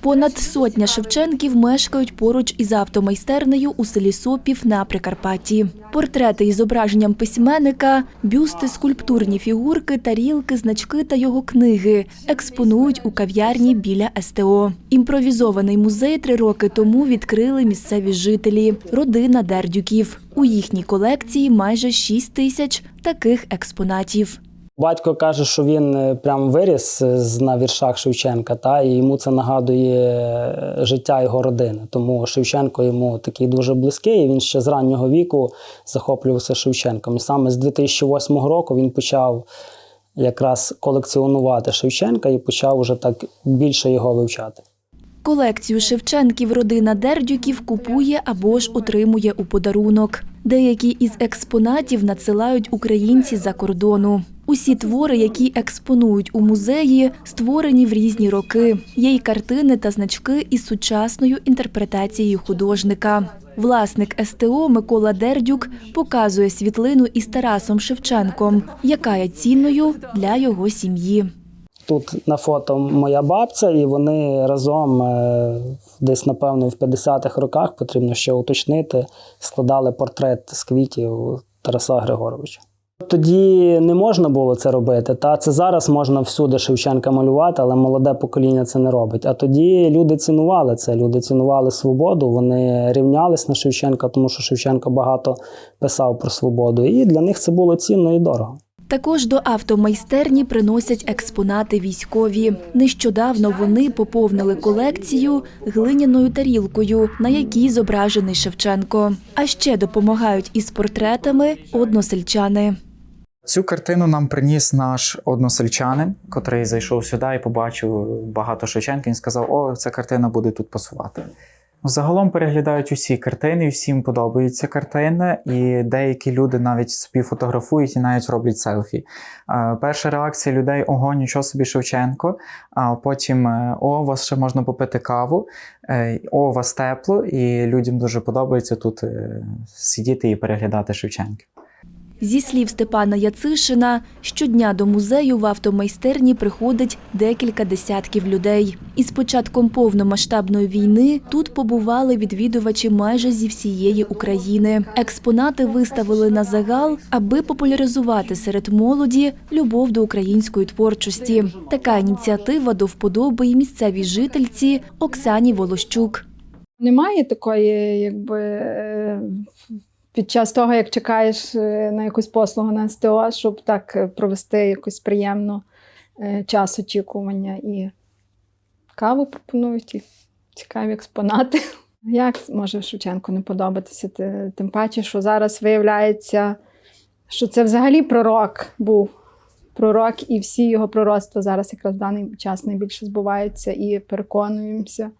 Понад сотня Шевченків мешкають поруч із автомайстернею у селі Сопів на Прикарпатті. Портрети із зображенням письменника, бюсти, скульптурні фігурки, тарілки, значки та його книги експонують у кав'ярні біля СТО. Імпровізований музей три роки тому відкрили місцеві жителі, родина Дердюків. У їхній колекції майже 6 тисяч таких експонатів. Батько каже, що він е, прям виріс е, на віршах Шевченка, та і йому це нагадує е, життя його родини. Тому Шевченко йому такий дуже близький. і Він ще з раннього віку захоплювався Шевченком. І саме з 2008 року він почав якраз колекціонувати Шевченка і почав уже так більше його вивчати. Колекцію Шевченків родина Дердюків купує або ж отримує у подарунок. Деякі із експонатів надсилають українці за кордону. Усі твори, які експонують у музеї, створені в різні роки. Є й картини та значки із сучасною інтерпретацією художника. Власник СТО Микола Дердюк показує світлину із Тарасом Шевченком, яка є цінною для його сім'ї. Тут на фото моя бабця, і вони разом е, десь, напевно, в 50-х роках потрібно ще уточнити, складали портрет з квітів Тараса Григоровича. Тоді не можна було це робити. Та це зараз можна всюди Шевченка малювати, але молоде покоління це не робить. А тоді люди цінували це. Люди цінували свободу, вони рівнялись на Шевченка, тому що Шевченко багато писав про свободу. І для них це було цінно і дорого. Також до автомайстерні приносять експонати військові. Нещодавно вони поповнили колекцію глиняною тарілкою, на якій зображений Шевченко. А ще допомагають із портретами односельчани. Цю картину нам приніс наш односельчанин, котрий зайшов сюди і побачив багато Шевченка. Він сказав: О, ця картина буде тут пасувати. Загалом переглядають усі картини, всім подобаються картини, і деякі люди навіть собі фотографують і навіть роблять селфі. Е, Перша реакція людей: ого, нічого собі Шевченко. А потім е, о, у вас ще можна попити каву, е, о, у вас тепло, і людям дуже подобається тут сидіти і переглядати Шевченка. Зі слів Степана Яцишина, щодня до музею в автомайстерні приходить декілька десятків людей. Із початком повномасштабної війни тут побували відвідувачі майже зі всієї України. Експонати виставили на загал, аби популяризувати серед молоді любов до української творчості. Така ініціатива до вподоби і місцевій жительці Оксані Волощук. Немає такої, якби е, під час того, як чекаєш е, на якусь послугу на СТО, щоб так е, провести якось приємно е, час очікування і каву пропонують, і цікаві експонати. Як може Шевченку не подобатися? Тим паче, що зараз виявляється, що це взагалі пророк був. Пророк, і всі його пророцтва зараз якраз в даний час найбільше збуваються і переконуємося,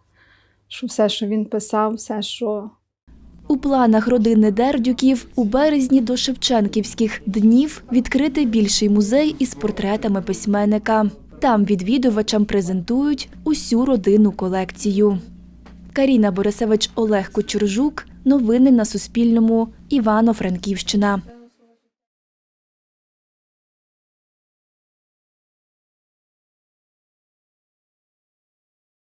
що все, що він писав, все, що У планах родини Дердюків у березні до Шевченківських днів відкрити більший музей із портретами письменника. Там відвідувачам презентують усю родинну колекцію. Каріна Борисевич Олег Кочуржук. Новини на Суспільному. Івано-Франківщина.